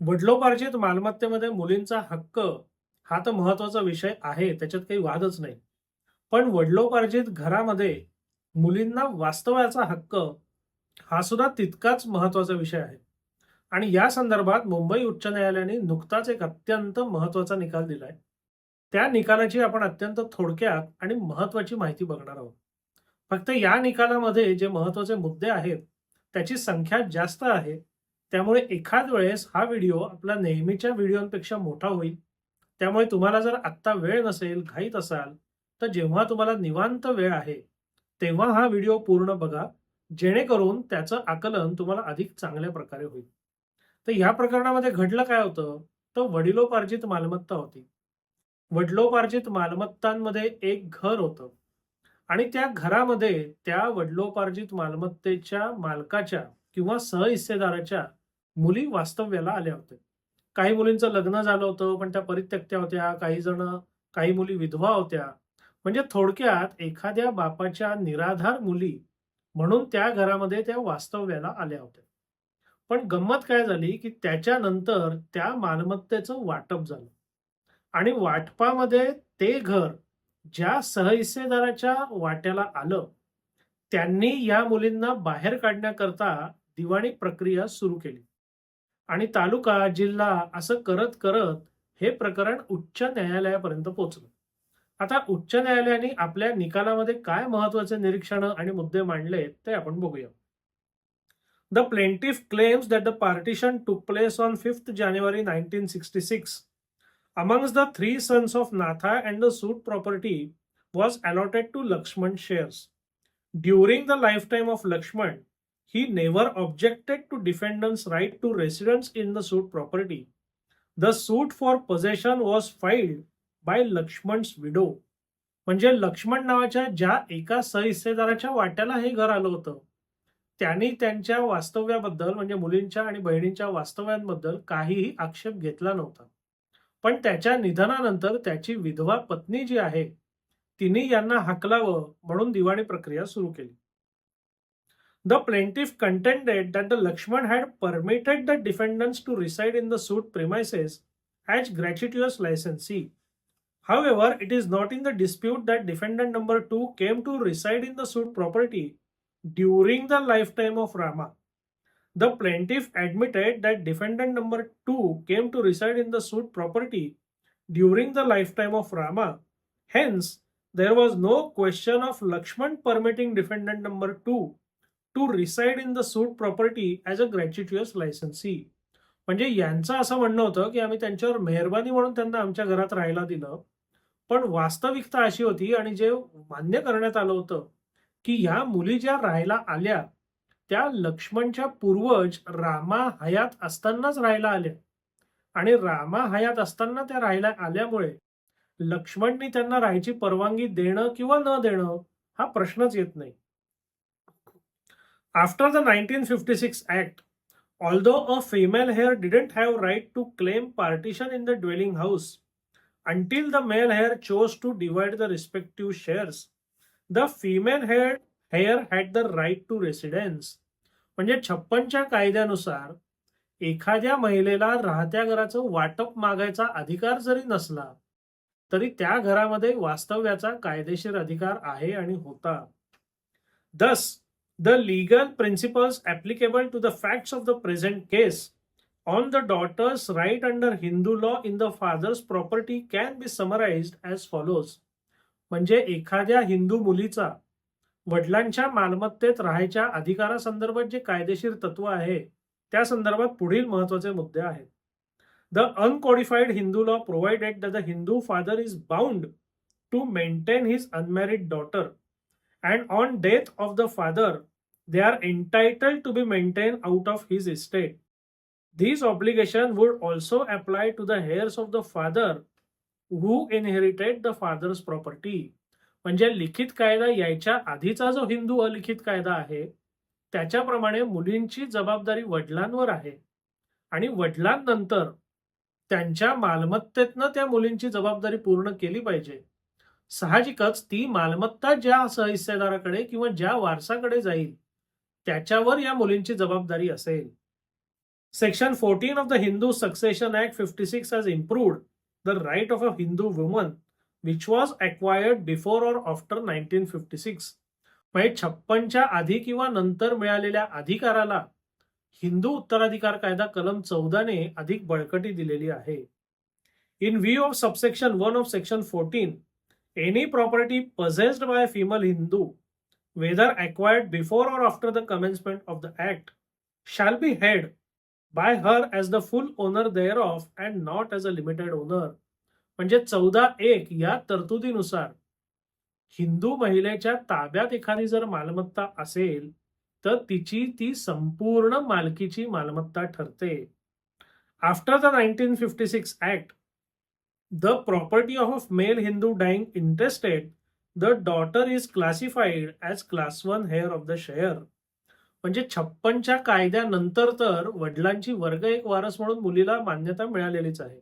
वडिलोपार्जित मालमत्तेमध्ये मुलींचा हक्क हा तर महत्त्वाचा विषय आहे त्याच्यात काही वादच नाही. पण वडिलोपार्जित घरामध्ये मुलींना वास्तव्याचा हक्क हा सुद्धा तितकाच महत्त्वाचा विषय आहे. आणि या संदर्भात मुंबई उच्च न्यायालयाने नुकताच एक अत्यंत महत्त्वाचा निकाल दिलाय. त्या निकालाची आपण अत्यंत थोडक्यात आणि महत्वाची माहिती बघणार आहोत. फक्त या निकालामध्ये जे महत्त्वाचे मुद्दे आहेत त्याची संख्या जास्त आहे त्यामुळे एखाद वेळेस हा व्हिडिओ आपला नेहमीच्या व्हिडिओंपेक्षा मोठा होईल. त्यामुळे तुम्हाला जर आत्ता वेळ नसेल घाईत असाल तर जेव्हा तुम्हाला निवांत वेळ आहे तेव्हा हा व्हिडिओ पूर्ण बघा. जेणेकरून त्याचं आकलन तुम्हाला अधिक चांगल्या प्रकारे होईल. तर ह्या प्रकरणामध्ये घडलं काय होतं? तर वडिलोपार्जित मालमत्ता होती. वडिलोपार्जित मालमत्तांमध्ये एक घर होतं. आणि त्या घरामध्ये त्या वडिलोपार्जित मालमत्तेच्या मालकाच्या किंवा सहहिस्सेदाराच्या मुली वास्तव्याला आल्या होत्या. काही मुलींचं लग्न झालं होतं पण त्या परित्यक्त्या होत्या काही जण काही मुली विधवा होत्या. म्हणजे थोडक्यात एखाद्या बापाच्या निराधार मुली म्हणून त्या घरामध्ये त्या वास्तव्याला आल्या होत्या. पण गंमत काय झाली की त्याच्यानंतर त्या मालमत्तेचं वाटप झालं. आणि वाटपामध्ये ते घर ज्या सहहिस्सेदाराच्या वाट्याला आलं त्यांनी या मुलींना बाहेर काढण्याकरता दिवाणी प्रक्रिया सुरू केली. आणि तालुका जिल्हा असं करत करत हे प्रकरण उच्च न्यायालयापर्यंत पोहोचलं. आता उच्च न्यायालयाने आपल्या निकालामध्ये काय महत्त्वाचे निरीक्षण आणि मुद्दे मांडले ते आपण बघूया. The plaintiff claims that the partition took place on fifth January nineteen sixty six amongst the three sons of Natha and the suit property was allotted to Lakshman shares. During the lifetime of Lakshman, he never objected to defendant's right to residence in the suit property. The suit for possession was filed by Lakshman's widow. म्हणजे लक्ष्मण नावाच्या ज्या एका सहिस्सेदाराच्या वाट्याला हे घर आलं होतं त्यांनी त्यांच्या वास्तव्याबद्दल म्हणजे मुलींच्या आणि बहिणींच्या वास्तव्यांबद्दल काहीही आक्षेप घेतला नव्हता पण त्याच्या निधनानंतर त्याची विधवा पत्नी जी आहे तिने यांना हाकलावं म्हणून दिवाणी प्रक्रिया सुरू केली The plaintiff contended that the Lakshman had permitted the defendants to reside in the suit premises as gratuitous licensee. However, it is not in the dispute that defendant number 2 came to reside in the suit property during the lifetime of Rama. The plaintiff admitted that defendant number 2 came to reside in the suit property during the lifetime of Rama. Hence, there was no question of Lakshman permitting defendant number 2 to reside in the suit property as a gratuitous licensee म्हणजे यांचं असं म्हणणं होतं की आम्ही त्यांच्यावर मेहरबानी म्हणून त्यांना आमच्या घरात राहायला दिलं. पण वास्तविकता अशी होती आणि जे मान्य करण्यात आलं होतं की ह्या मुली ज्या राहायला आल्या त्या लक्ष्मणच्या पूर्वज रामा हयात असतानाच राहायला आल्या. आणि रामा हयात असताना त्या राहायला आल्यामुळे लक्ष्मणनी त्यांना राहायची परवानगी देणं किंवा न देणं हा प्रश्नच येत नाही. After the 1956 Act, although a female heir didn't have right to claim partition in the dwelling house until the male heir chose to divide the respective shares, the female heir, heir had the right to residence. म्हणजे छप्पनच्या कायद्यानुसार एखाद्या महिलेला राहत्या घराचं वाटप मागायचा अधिकार जरी नसला तरी त्या घरामध्ये वास्तव्याचा कायदेशीर अधिकार आहे आणि होता thus the legal principles applicable to the facts of the present case on the daughter's right under Hindu law in the father's property can be summarized as follows. म्हणजे एखाद्या हिंदू मुलीचा वडिलांच्या मालमत्तेत राहायच्या अधिकारासंदर्भात जे कायदेशीर तत्व आहे त्या संदर्भात पुढील महत्त्वाचे मुद्दे आहेत the uncodified Hindu law provided the Hindu father is bound to maintain his unmarried daughter and on death of the father they are entitled to be maintain out of his estate. This obligation would also apply to the heirs of the father who inherited the father's property. म्हणजे लिखित कायदा यायच्या आधीचा जो हिंदू अलिखित कायदा आहे त्याच्याप्रमाणे मुलींची जबाबदारी वडिलांवर आहे आणि वडिलांनंतर त्यांच्या मालमत्तेतनं त्या मुलींची जबाबदारी पूर्ण केली पाहिजे साहजिकच ती मालमत्ता ज्या सहहिस्सेदाराकडे किंवा ज्या वारसाकडे जाईल त्याच्यावर या मुलींची जबाबदारी असेल. Section fourteen of the Hindu Succession Act fifty six has improve the right of a Hindu woman which was acquired before or after nineteen fifty six म्हणजे छप्पनच्या आधी किंवा नंतर मिळालेल्या अधिकाराला हिंदू उत्तराधिकार कायदा कलम चौदाने अधिक बळकटी दिलेली आहे. In view of subsection one of section fourteen any property possessed by female Hindu whether acquired before or after the commencement of the act, shall be held by her as the full owner thereof and not as a limited owner. म्हणजे चौदा एक या तरतुदीनुसार हिंदू महिलेच्या ताब्यात एखादी जर मालमत्ता असेल तर तिची ती संपूर्ण मालकीची मालमत्ता ठरते after the nineteen fifty six Act the property of a male Hindu dying interested the daughter is classified as class one heir of the share म्हणजे छप्पनच्या कायद्यानंतर तर वडिलांची वर्ग एक वारस म्हणून मुलीला मान्यता मिळालेलीच आहे.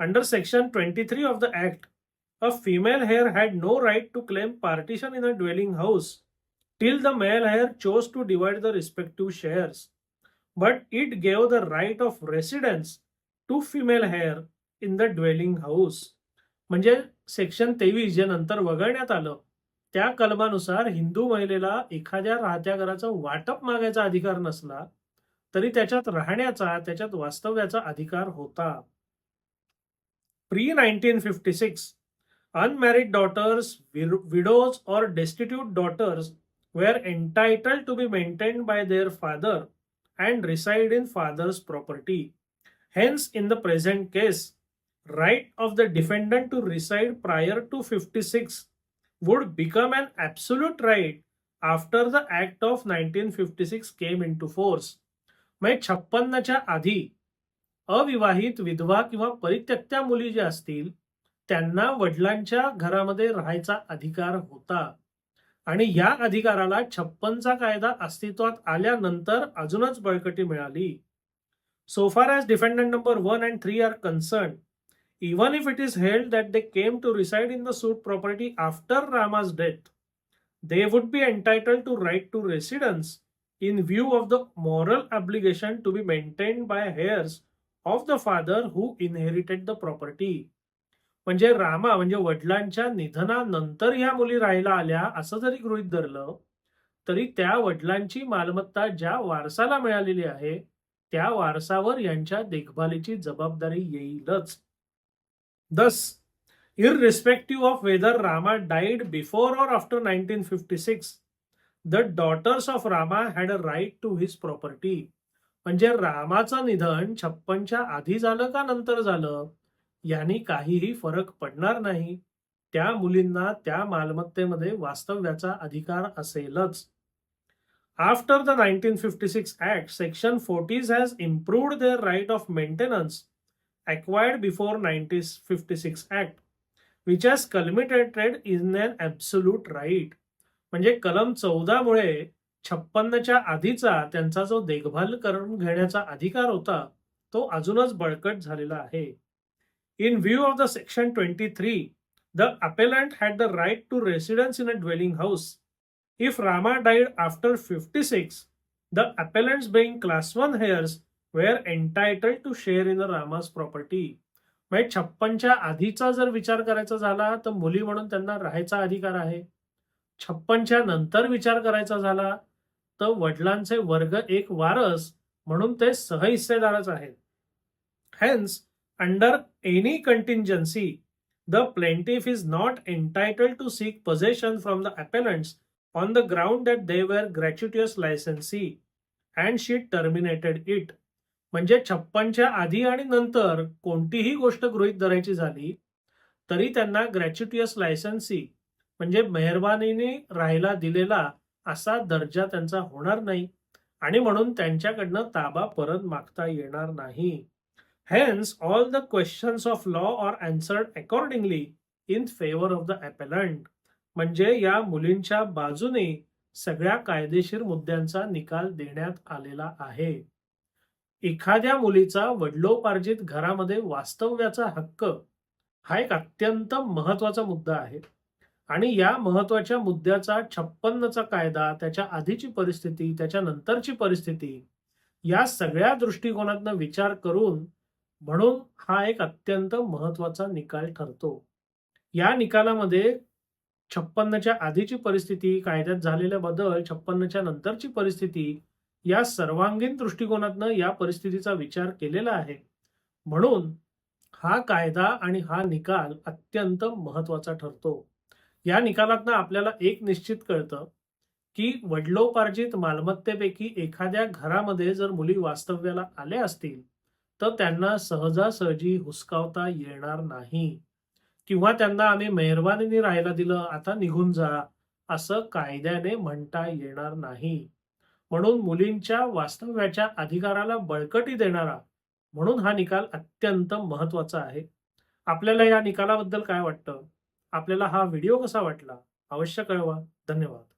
Under section twenty three of the Act a female heir had no right to claim partition in a dwelling house till the male heir chose to divide the respective shares but it gave the right of residence to female heir in the dwelling house म्हणजे section तेवीस जे नंतर वगळण्यात आलं त्या कलमानुसार हिंदू महिलेला एखाद्या राहत्या घराचं वाटप मागायचा अधिकार नसला तरी त्याच्यात राहण्याचा त्याच्यात वास्तव्याचा अधिकार होता. Pre nineteen fifty six unmarried daughters widows or destitute daughters were entitle to be maintain by their father and reside in father's property hence in the present case right of the defendant to reside prior to 56 would become an absolute right after the act of 1956 came into force. म्हणजे छप्पन्नच्या आधी अविवाहित विधवा किंवा परित्यक्त्या मुली ज्या असतील त्यांना वडिलांच्या घरामध्ये राहायचा अधिकार होता. आणि या अधिकाराला छप्पनचा कायदा अस्तित्वात आल्यानंतर अजूनच बळकटी मिळाली. So far as defendant number one and three are concern even if it is held that they came to reside in the suit property after Rama's death, they would be entitled to right to residence in view of the moral obligation to be maintained by heirs of the father who inherited the property. म्हणजे रामा म्हणजे वडिलांच्या निधनानंतर ह्या मुली राहायला आल्या असं जरी गृहित धरलं तरी त्या वडिलांची मालमत्ता ज्या वारसाला मिळालेली आहे त्या वारसावर यांच्या देखभालीची जबाबदारी येईलच Thus, irrespective of whether Rama died before or after 1956, the daughters of Rama had a right to his property. म्हणजे रामाचं निधन छप्पनच्या आधी झालं का नंतर झालं? यांनी काहीही फरक पडणार नाही. त्या मुलींना त्या मालमत्तेमध्ये वास्तव्याचा अधिकार असेलच. After the nineteen fifty six Act section fourteen has improved their right of maintenance acquired before 1956 Act, which has culminated in an absolute right. म्हणजे कलम चौदामुळे छप्पन्नच्या आधीचा त्यांचा जो देखभाल करून घेण्याचा अधिकार होता तो अजूनच बळकट झालेला आहे in view of the section twenty three the appellant had the right to residence in a dwelling house if Rama died after fifty six the appellants being class one heirs were entitle to share in the Rama's property म्हणजे छप्पनच्या आधीचा जर विचार करायचा झाला तर मुली म्हणून त्यांना राहायचा अधिकार आहे. छप्पनच्या नंतर विचार करायचा झाला तर वडिलांचे वर्ग एक वारस म्हणून ते सहहिस्सेदारच आहेत. Hence under any contingency the plaintiff is not entitle to seek possession from the appellants on the ground that they were gratuitous licensee and she terminated it म्हणजे छप्पनच्या आधी आणि नंतर कोणतीही गोष्ट गृहित धरायची झाली तरी त्यांना ग्रॅच्युटियस लायसन्सी म्हणजे मेहरबानीने राहायला दिलेला असा दर्जा त्यांचा होणार नाही आणि म्हणून त्यांच्याकडनं ताबा परत मागता येणार नाही. Hence all the questions of law are answered accordingly in favour of the appellant म्हणजे या मुलींच्या बाजूने सगळ्या कायदेशीर मुद्द्यांचा निकाल देण्यात आलेला आहे. एखाद्या मुलीचा वडिलोपार्जित घरामध्ये वास्तव्याचा हक्क हा एक अत्यंत महत्त्वाचा मुद्दा आहे. आणि या महत्त्वाच्या मुद्द्याचा छप्पन्नचा कायदा त्याच्या आधीची परिस्थिती त्याच्या नंतरची परिस्थिती या सगळ्या दृष्टिकोनातनं विचार करून म्हणून हा एक अत्यंत महत्त्वाचा निकाल ठरतो. या निकालामध्ये छप्पन्नच्या आधीची परिस्थिती कायद्यात झालेला बदल छप्पन्नच्या नंतरची परिस्थिती या सर्वांगीण दृष्टिकोनातनं या परिस्थितीचा विचार केलेला आहे. म्हणून हा कायदा आणि हा निकाल अत्यंत महत्त्वाचा ठरतो. या निकालातनं आपल्याला एक निश्चित कळतं की वडिलोपार्जित मालमत्तेपैकी एखाद्या घरामध्ये जर मुली वास्तव्याला आल्या असतील तर त्यांना सहजासहजी हुसकावता येणार नाही. किंवा त्यांना आम्ही मेहरबानीने राहायला दिलं आता निघून जा असं कायद्याने म्हणता येणार नाही. म्हणून मुलींच्या वास्तव्याच्या अधिकाराला बळकटी देणारा म्हणून हा निकाल अत्यंत महत्त्वाचा आहे. आपल्याला या निकालाबद्दल काय वाटतं? आपल्याला हा व्हिडिओ कसा वाटला? अवश्य कळवा. धन्यवाद.